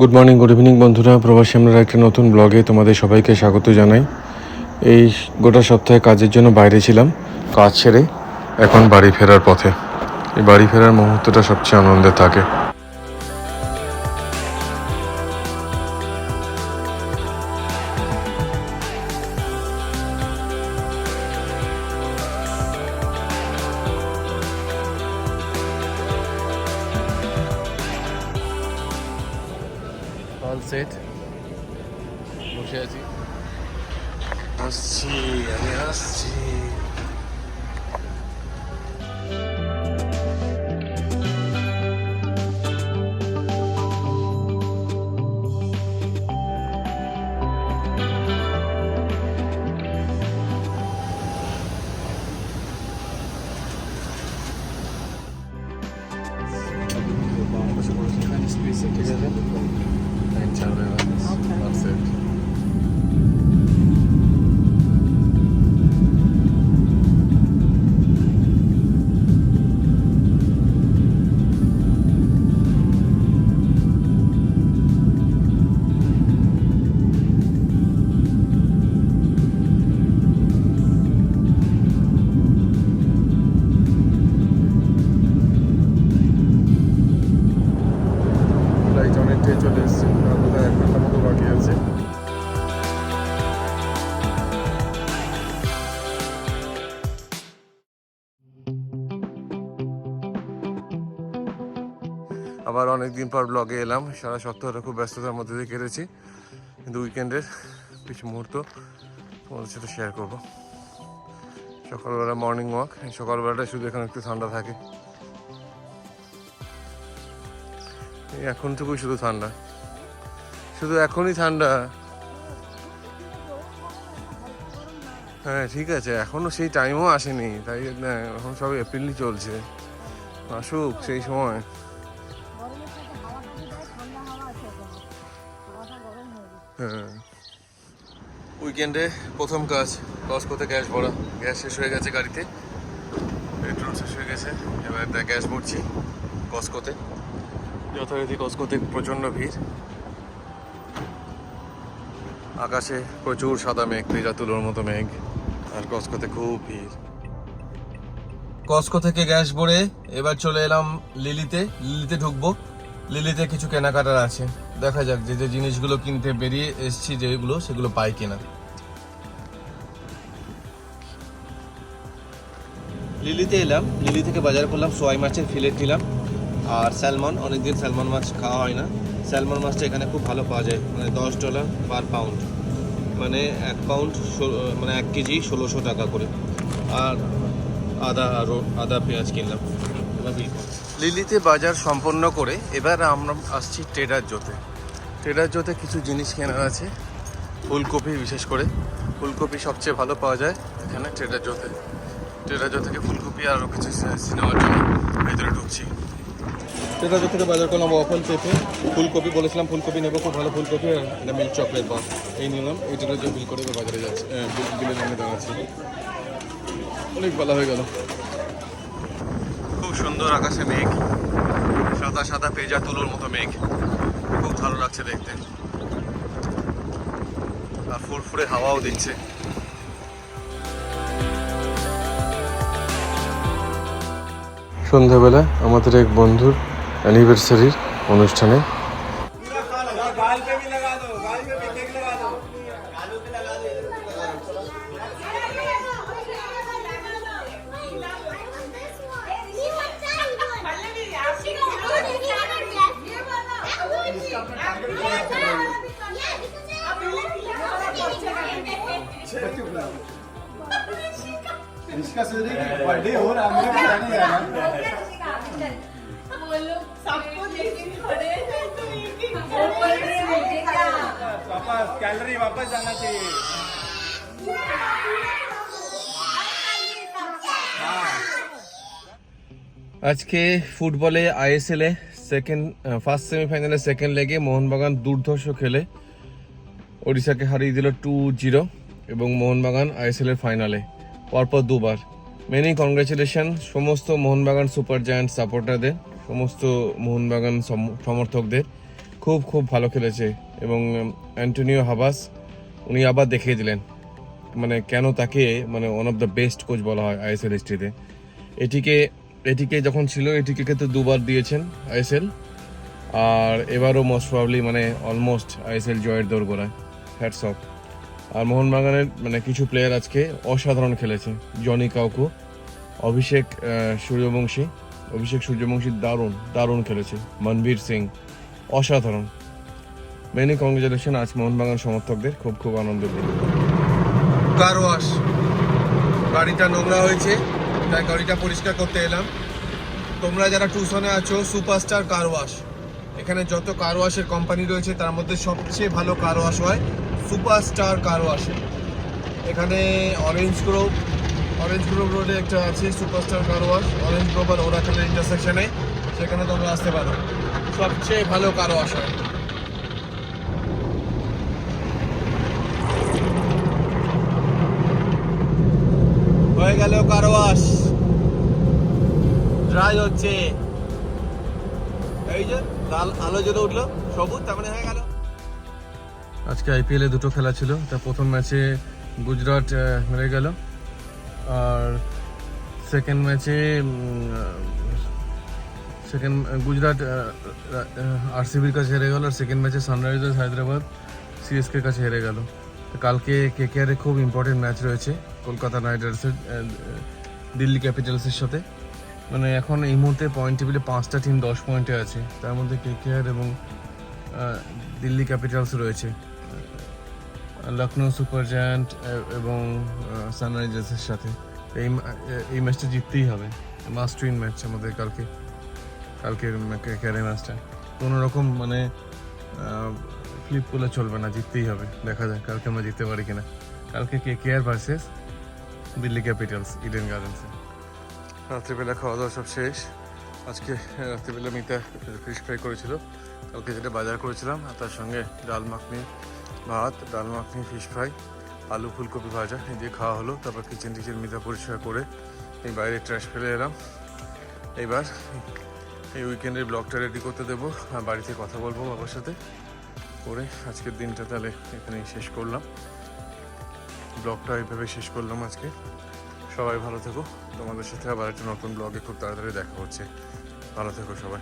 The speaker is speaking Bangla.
গুড মর্নিং গুড ইভিনিং বন্ধুরা। প্রবাসী আমরা একটা নতুন ব্লগে তোমাদের সবাইকে স্বাগত জানাই। এই গোটা সপ্তাহে কাজের জন্য বাইরে ছিলাম, কাজ ছেড়ে এখন বাড়ি ফেরার পথে। এই বাড়ি ফেরার মুহূর্তটা সবচেয়ে আনন্দের থাকে। সেট বসে আছি আসছি আমি আসছি আবার অনেকদিন পর ব্লগে এলাম। সারা সপ্তাহটা খুব ব্যস্ততার মধ্যে দিয়ে কেটেছি। কিন্তু উইকেন্ডের কিছু মুহূর্ত তোমাদের সাথে শেয়ার করব। সকালবেলা মর্নিং ওয়াক সকালবেলাটা শুধু এখানে একটু ঠান্ডা থাকে। এই এখনটুকুই শুধু ঠান্ডা। শুধু এখনই ঠান্ডা। হ্যাঁ ঠিক আছে। এখনও সেই টাইমও আসেনি। তাই না এখন সব এপ্রিলই চলছে। আসুক সেই সময়। হয়ে। উইকেন্ডে প্রথম কাজ কসকোতে গ্যাস ভরা। গ্যাস শেষ হয়ে গেছে গাড়িতে। পেট্রোল শেষ হয়ে গেছে। এবার গ্যাস ভরছি কসকোতে যথারীতি কসকোতে প্রচণ্ড ভিড়। আকাশে প্রচুর সাদা মেঘ, তেজা তুলোর মতো মেঘ, আর কসকোতে খুব ভিড়। কসকো থেকে গ্যাস ভরে এবার চলে এলাম লিলিতে লিলিতে ঢুকবো। লিলিতে কিছু কেনাকাটার আছে। দেখা যাক যে যে জিনিসগুলো কিনতে বেরিয়ে এসছি যেগুলো সেগুলো পাই কিনা। লিলিতে এলাম। লিলি থেকে বাজার করলাম, সোয়াই মাছের ফিলেট নিলাম। আর স্যালমন, অনেকদিন স্যালমন মাছ খাওয়া হয় না। স্যালমন মাছটা এখানে খুব ভালো পাওয়া যায় মানে দশ ডলার পার পাউন্ড মানে এক পাউন্ড মানে এক কেজি ষোলোশো টাকা করে। আর আদা আরও আদা পেঁয়াজ কিনলাম। এবার বিল। লিলিতে বাজার সম্পন্ন করে এবার আমরা আসছি ট্রেডার জোতে। ট্রেডার জোতে কিছু জিনিস কেনার আছে, ফুলকপি বিশেষ করে। ফুলকপি সবচেয়ে ভালো পাওয়া যায় এখানে ট্রেডার জোতে। ট্রেডার জো থেকে ফুলকপি আর আরও কিছু সিনেমার জন্য ভেতরে ঢুকছি। সেটা থেকে বাজার করলাম ওয়াফল পেঁপে। ফুলকপি বলেছিলাম ফুলকপি নেব, খুব ভালো ফুলকপি আর এটা মিল্ক চকলেট বার এই নিলাম এইটার যে বিল করে বাজারে যাচ্ছে। বিলের লাইনে দাঁড়াচ্ছি অনেক বেলা হয়ে গেল। সুন্দর আকাশে মেঘ, সাদা সাদা পেজা তুলোর মতো মেঘ। খুব ভালো লাগছে দেখতে। আর ফুরফুরে হাওয়াও দিচ্ছে। সন্ধ্যাবেলা আমাদের এক বন্ধুর অ্যানিভার্সারির অনুষ্ঠানে इसका सोच रही कि बर्थडे हो रहा है मेरे को नहीं जाना वापस गैलरी वापस जाना चाहिए আজকে ফুটবলে আইএসএল এ সেকেন্ড ফার্স্ট সেমিফাইনালে সেকেন্ড লেগে মোহনবাগান দুর্ধর্ষ খেলে ওড়িশাকে হারিয়ে দিল টু জিরো এবং মোহনবাগান আইএসএল এর ফাইনালে পরপর দুবার। মেনি কংগ্রেচুলেশন সমস্ত মোহনবাগান সুপার জায়ান্ট সাপোর্টারদের, সমস্ত মোহনবাগান সম- সমর্থকদের। খুব খুব ভালো খেলেছে এবং অ্যান্টোনিও হাবাস উনি আবার দেখিয়ে দিলেন। মানে কেন তাকে মানে one of the best coach বলা হয় আইএসএল হিস্ট্রিতে এটিকে এটিকে যখন ছিল, এটিকে কিন্তু দুবার দিয়েছেন আইএসএল আর এবারও মোস্ট প্রবলি মানে অলমোস্ট আইএসএল জয়ের দোরগোড়ায়। হ্যাটস অফ আর মোহনবাগানের মানে কিছু প্লেয়ার আজকে অসাধারণ খেলেছে। জনি কাউকু অভিষেক সূর্যবংশী অভিষেক সূর্যবংশী দারুণ দারুণ খেলেছে। মনবীর সিং, অসাধারণ। মেনি কংগ্রেচুলেশন আজ মোহনবাগান সমর্থকদের, খুব খুব আনন্দ দিন। কার ওয়াশ গাড়িটা নোংরা হয়েছে, তাই গাড়িটা পরিষ্কার করতে এলাম। তোমরা যারা টিউশনে আছো সুপারস্টার কার ওয়াশ এখানে যত কার ওয়াশের কোম্পানি রয়েছে, তার মধ্যে সবচেয়ে ভালো কার ওয়াশ হয় সুপারস্টার কার ওয়াশে এখানে অরেঞ্জ গ্রোভ অরেঞ্জ গ্রোভ রোডে একটা আছে, superstar car wash Orange Grove আর ওরা ওরাকেলের ইন্টারসেকশনে সেখানে তোমরা আসতে পারো। সবচেয়ে ভালো কার ওয়াশ হয় হয়ে গেল কার ওয়াশ ড্রাই হচ্ছে। এই যে, লাল আলো জ্বলে উঠল। সবুজ, তার মানে হয়ে গেল। আজকে আইপিএল দুটো খেলা ছিল। তা প্রথম ম্যাচে গুজরাট হেরে গেল। আর সেকেন্ড ম্যাচে সেকেন্ড গুজরাট আরসিবির কাছে হেরে গেল। আর সেকেন্ড ম্যাচে সানরাইজার্স হায়দ্রাবাদ সিএসকে কাছে হেরে গেল। কালকে কেকেআর খুব ইম্পর্টেন্ট ম্যাচ রয়েছে কলকাতা নাইট রাইডার্সের দিল্লি ক্যাপিটালসের সাথে। মানে এখন এই মুহূর্তে পয়েন্ট টেবিলে পাঁচটা টিম দশ পয়েন্টে আছে। তার মধ্যে কে কেকেআর এবং দিল্লি ক্যাপিটালস রয়েছে। লখনৌ সুপার জায়ান্ট এবং সানরাইজার্সের সাথে। এই এই ম্যাচটা জিততেই হবে। মাস্ট উইন ম্যাচ আমাদের কালকে, কালকের ক্যারে ম্যাচটা। কোনো রকম মানে ফ্লিপ করলে চলবে না, জিততেই হবে। দেখা যায় কালকে আমরা জিততে পারি কিনা। কালকে K KR versus Delhi Capitals Eden গার্ডেন্সে রাত্রিবেলা খাওয়া দাওয়া সব শেষ। আজকে রাত্রিবেলা মিতা ফিশ ফ্রাই করেছিল। কালকে যেটা বাজার করেছিলাম, আর তার সঙ্গে ডাল, মাখনি ভাত, ডাল মাখনি ফিশ ফ্রাই আলু, ফুলকপি ভাজা, এই দিয়ে খাওয়া হলো। তারপর কিচেন টিচেন মিতা পরিষ্কার করে এই বাইরে ট্র্যাশ ফেলে এলাম। এইবার এই উইকেন্ডের ব্লগটা রেডি করতে দেবো। আর বাড়িতে কথা বলব বাবার সাথে। করে আজকের দিনটা তাহলে এখানেই শেষ করলাম। ব্লগটা এইভাবে শেষ করলাম আজকে। সবাই ভালো থেকো। তোমাদের সাথে আবার একটা নতুন ব্লগে খুব তাড়াতাড়ি দেখা হচ্ছে। ভালো থেকো সবাই।